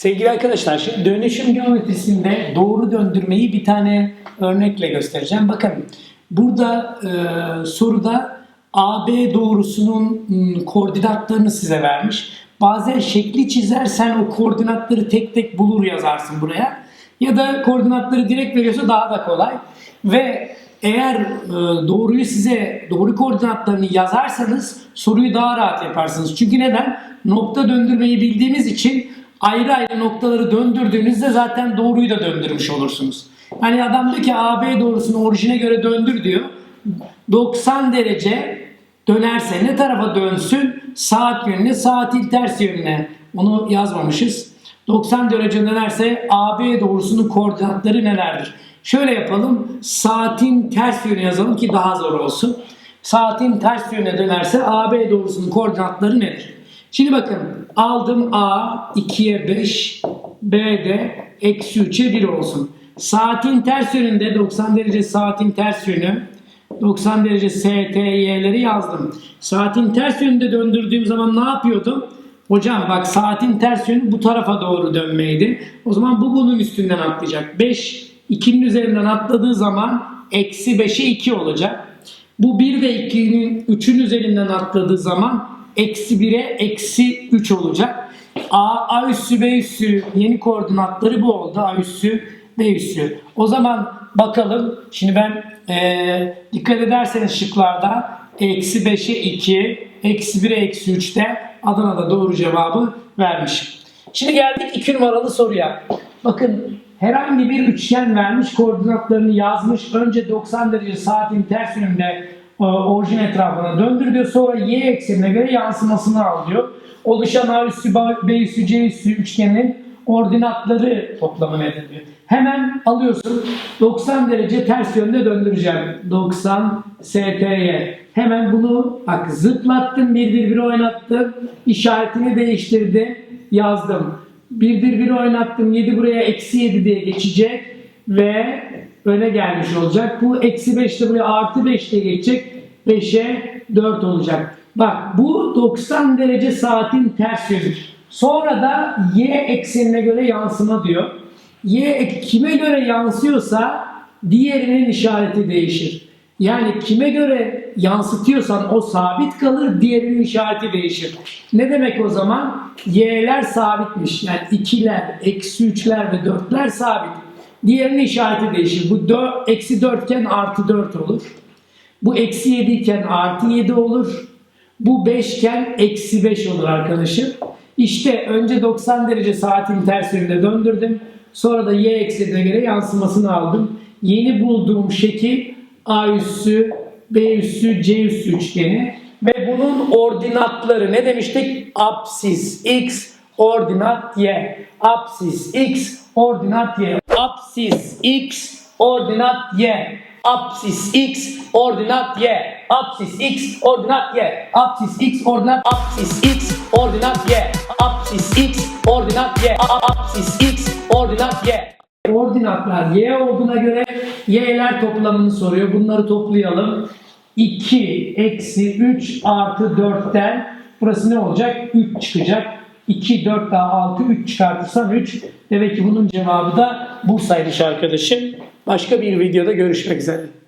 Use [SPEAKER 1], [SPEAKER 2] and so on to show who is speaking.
[SPEAKER 1] Sevgili arkadaşlar şimdi dönüşüm geometrisinde doğru döndürmeyi bir tane örnekle göstereceğim. Bakın burada e, soruda AB doğrusunun m, koordinatlarını size vermiş. Bazen şekli çizersen o koordinatları tek tek bulur yazarsın buraya. Ya da koordinatları direkt veriyorsa daha da kolay. Ve eğer e, doğruyu size doğru koordinatlarını yazarsanız soruyu daha rahat yaparsınız. Çünkü neden? Nokta döndürmeyi bildiğimiz için ayrı ayrı noktaları döndürdüğünüzde zaten doğruyu da döndürmüş olursunuz. Hani adam diyor ki AB doğrusunu orijine göre döndür diyor. 90 derece dönerse ne tarafa dönsün? Saat yönüne, saatin ters yönüne. Onu yazmamışız. 90 derece dönerse AB doğrusunun koordinatları nelerdir? Şöyle yapalım. Saatin ters yönü yazalım ki daha zor olsun. Saatin ters yönüne dönerse AB doğrusunun koordinatları nedir? Şimdi bakın aldım A 2'ye 5, B de eksi 3'e 1 olsun. Saatin ters yönünde 90 derece saatin ters yönü 90 derece STY'leri yazdım. Saatin ters yönünde döndürdüğüm zaman ne yapıyordum? Hocam bak saatin ters yönü bu tarafa doğru dönmeydi. O zaman bu bunun üstünden atlayacak. 5 2'nin üzerinden atladığı zaman eksi 5'e 2 olacak. Bu 1 de 2'nin 3'ün üzerinden atladığı zaman eksi 1'e eksi 3 olacak. A, A üssü B üssü yeni koordinatları bu oldu. A üssü B üssü. O zaman bakalım. Şimdi ben eee, dikkat ederseniz şıklarda eksi 5'e 2, eksi 1'e eksi 3'te Adana'da doğru cevabı vermiş. Şimdi geldik 2 numaralı soruya. Bakın herhangi bir üçgen vermiş koordinatlarını yazmış. Önce 90 derece saatin ters yönünde e, orijin etrafına döndür diyor. Sonra y eksenine göre yansımasını al diyor. Oluşan A üssü B üssü C üssü üçgenin ordinatları toplamı nedir diyor. Hemen alıyorsun 90 derece ters yönde döndüreceğim. 90 ST'ye. Hemen bunu bak zıplattım birdir bir oynattım. işaretini değiştirdim. Yazdım. Birdir bir oynattım. 7 buraya eksi 7 diye geçecek. Ve öne gelmiş olacak. Bu eksi 5 de buraya artı 5 diye geçecek. 5'e 4 olacak. Bak bu 90 derece saatin ters yönü. Sonra da y eksenine göre yansıma diyor. Y kime göre yansıyorsa diğerinin işareti değişir. Yani kime göre yansıtıyorsan o sabit kalır, diğerinin işareti değişir. Ne demek o zaman? Y'ler sabitmiş. Yani ikiler, eksi üçler ve dörtler sabit. Diğerinin işareti değişir. Bu dö eksi dörtken artı dört olur. Bu eksi 7 iken artı 7 olur. Bu 5 iken eksi 5 olur arkadaşım. İşte önce 90 derece saatin ters yönünde döndürdüm. Sonra da y eksenine göre yansımasını aldım. Yeni bulduğum şekil A üssü, B üssü, C üssü üçgeni. Ve bunun ordinatları ne demiştik? Apsis x, ordinat y. Apsis x, ordinat y. Apsis x, ordinat y. Apsis x, ordinat y. Apsis x, ordinat y. Apsis x, ordinat Apsis x, ordinat y. Apsis x, ordinat y. Apsis x, ordinat y. Ordinatlar y olduğuna göre y'ler toplamını soruyor. Bunları toplayalım. 2 eksi 3 artı 4'ten burası ne olacak? 3 çıkacak. 2, 4 daha 6, 3 çıkartırsam 3. Demek ki bunun cevabı da Bursa'ymış arkadaşım. Başka bir videoda görüşmek üzere.